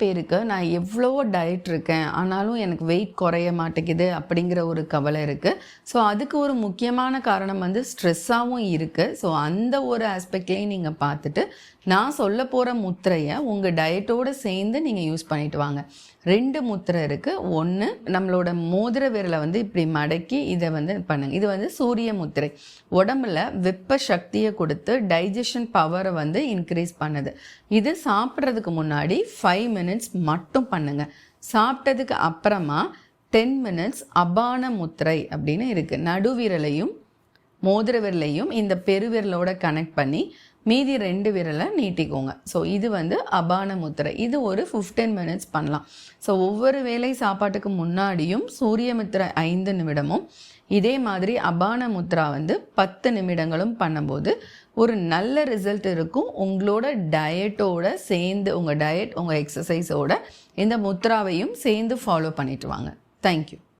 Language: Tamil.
பேருக்கு நான் எவ்வளவோ டயட் இருக்கேன் ஆனாலும் எனக்கு வெயிட் குறைய மாட்டேங்குது அப்படிங்கிற ஒரு கவலை இருக்குது ஸோ அதுக்கு ஒரு முக்கியமான காரணம் வந்து ஸ்ட்ரெஸ்ஸாகவும் இருக்குது ஸோ அந்த ஒரு ஆஸ்பெக்ட்லேயும் நீங்கள் பார்த்துட்டு நான் சொல்ல போகிற முத்திரையை உங்கள் டயட்டோடு சேர்ந்து நீங்கள் யூஸ் பண்ணிட்டு வாங்க. ரெண்டு முத்திரை இருக்குது ஒன்று நம்மளோட மோதிர விரலை வந்து இப்படி மடக்கி இதை வந்து பண்ணுங்க. இது வந்து சூரிய முத்திரை. உடம்புல வெப்ப சக்தியை கொடுத்து டைஜஷன் பவரை வந்து இன்க்ரீஸ் பண்ணுது. இது சாப்பிட்றதுக்கு முன்னாடி ஃபைவ் மினிட்ஸ் மட்டும் பண்ணுங்க. சாப்பிட்டதுக்கு அப்புறமா டென் மினிட்ஸ் அபான முத்திரை அப்படின்னு இருக்குது நடுவிரலையும் மோதிர விரலையும் இந்த பெருவிரலோட கனெக்ட் பண்ணி மீதி ரெண்டு விரலை நீட்டிக்கோங்க. ஸோ இது வந்து அபான முத்திரை. இது ஒரு ஃபிஃப்டீன் மினிட்ஸ் பண்ணலாம். ஸோ ஒவ்வொரு வேளை சாப்பாட்டுக்கு முன்னாடியும் சூரிய முத்திரை ஐந்து நிமிடமும் இதே மாதிரி அபான முத்ரா வந்து பத்து நிமிடங்களும் பண்ணும்போது ஒரு நல்ல ரிசல்ட் இருக்கும். உங்களோட டயட்டோட சேர்ந்து உங்கள் டயட் உங்கள் எக்ஸசைஸோட இந்த முத்ராவையும் சேர்ந்து ஃபாலோ பண்ணிட்டு வாங்க. தேங்க்யூ